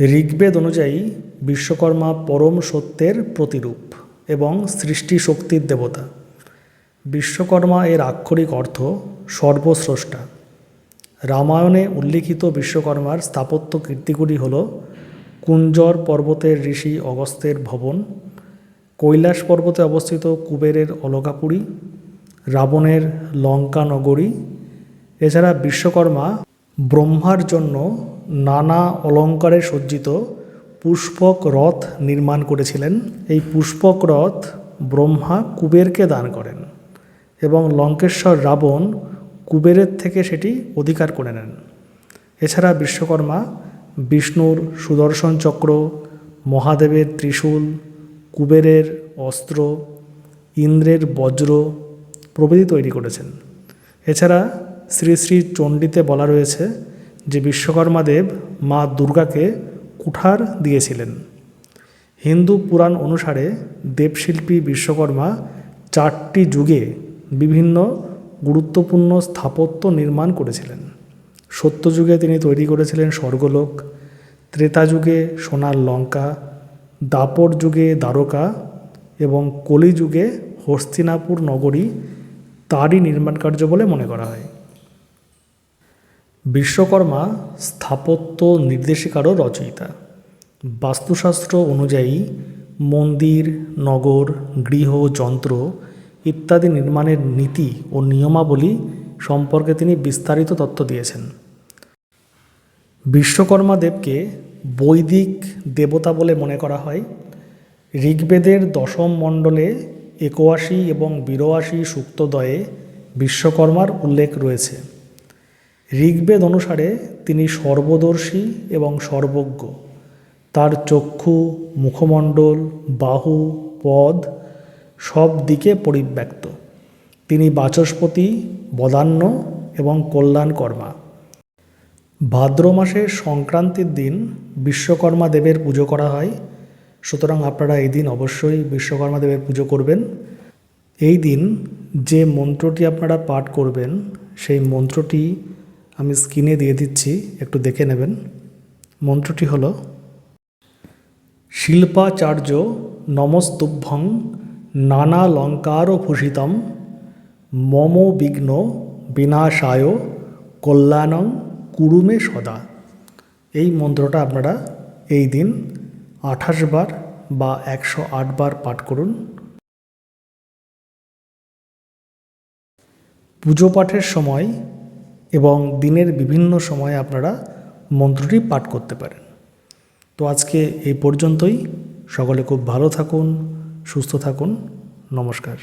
ঋগ্বেদ অনুযায়ী বিশ্বকর্মা পরম সত্যের প্রতিরূপ এবং সৃষ্টি শক্তির দেবতা। বিশ্বকর্মা এর আক্ষরিক অর্থ সর্বস্রষ্টা। রামায়ণে উল্লিখিত বিশ্বকর্মার স্থাপত্য কীর্তিগুলি হল কুঞ্জর পর্বতের ঋষি অগস্ত্যের ভবন, কৈলাস পর্বতে অবস্থিত কুবেরের অলকাপুরী, রাবণের লঙ্কা নগরী এছাড়া বিশ্বকর্মা ব্রহ্মার জন্য নানা অলঙ্কারে সজ্জিত পুষ্পক রথ নির্মাণ করেছিলেন। এই পুষ্পক রথ ব্রহ্মা কুবেরকে দান করেন এবং লঙ্কেশ্বর রাবণ কুবেরের থেকে সেটি অধিকার করে নেন। এছাড়া বিশ্বকর্মা বিষ্ণুর সুদর্শন চক্র, মহাদেবের ত্রিশূল, কুবেরের অস্ত্র, ইন্দ্রের বজ্র প্রভৃতি তৈরি করেছেন। এছাড়া শ্রী শ্রী চণ্ডীতে বলা রয়েছে যে বিশ্বকর্মা দেব মা দুর্গাকে কুঠার দিয়েছিলেন। হিন্দু পুরাণ অনুসারে দেবশিল্পী বিশ্বকর্মা চারটি যুগে বিভিন্ন গুরুত্বপূর্ণ স্থাপত্য নির্মাণ করেছিলেন। সত্যযুগে তিনি তৈরি করেছিলেন স্বর্গলোক, ত্রেতা যুগে সোনার লঙ্কা, দাপর যুগে দ্বারকা এবং কলিযুগে হস্তিনাপুর নগরী তারই নির্মাণ কার্য বলে মনে করা হয়। বিশ্বকর্মা স্থাপত্য নির্দেশিকারও রচয়িতা। বাস্তুশাস্ত্র অনুযায়ী মন্দির, নগর, গৃহ, যন্ত্র ইত্যাদি নির্মাণের নীতি ও নিয়মাবলী সম্পর্কে তিনি বিস্তারিত তথ্য দিয়েছেন। বিশ্বকর্মা দেবকে বৈদিক দেবতা বলে মনে করা হয়। ঋগ্বেদের দশম মণ্ডলে একোয়াশি এবং বিরোয়াশি সূক্তদয়ে বিশ্বকর্মার উল্লেখ রয়েছে। ঋগ্বেদ অনুসারে তিনি সর্বদর্শী এবং সর্বজ্ঞ। তার চক্ষু, মুখমণ্ডল, বাহু, পদ সব দিকে পরিব্যক্ত। তিনি বাচস্পতি, বদান্য এবং কল্যাণকর্মা। ভাদ্র মাসের সংক্রান্তির দিন বিশ্বকর্মা দেবের পুজো করা হয়। সুতরাং আপনারা এই দিন অবশ্যই বিশ্বকর্মা দেবের পুজো করবেন। এই দিন যে মন্ত্রটি আপনারা পাঠ করবেন, সেই মন্ত্রটি আমি স্ক্রিনে দিয়ে দিচ্ছি, একটু দেখে নেবেন। মন্ত্রটি হল, শিল্পাচার্য নমস্তুভ্যং নানালঙ্কার ভূষিতম মম বিঘ্ন বিনাশায় কল্যাণং কুরুমে সদা। এই মন্ত্রটা আপনারা এই দিন আঠাশ বার বা একশো বার পাঠ করুন। পুজো পাঠের সময় এবং দিনের বিভিন্ন সময়ে আপনারা মন্ত্রটি পাঠ করতে পারেন। তো আজকে এই পর্যন্তই। সকলে খুব ভালো থাকুন, সুস্থ থাকুন। নমস্কার।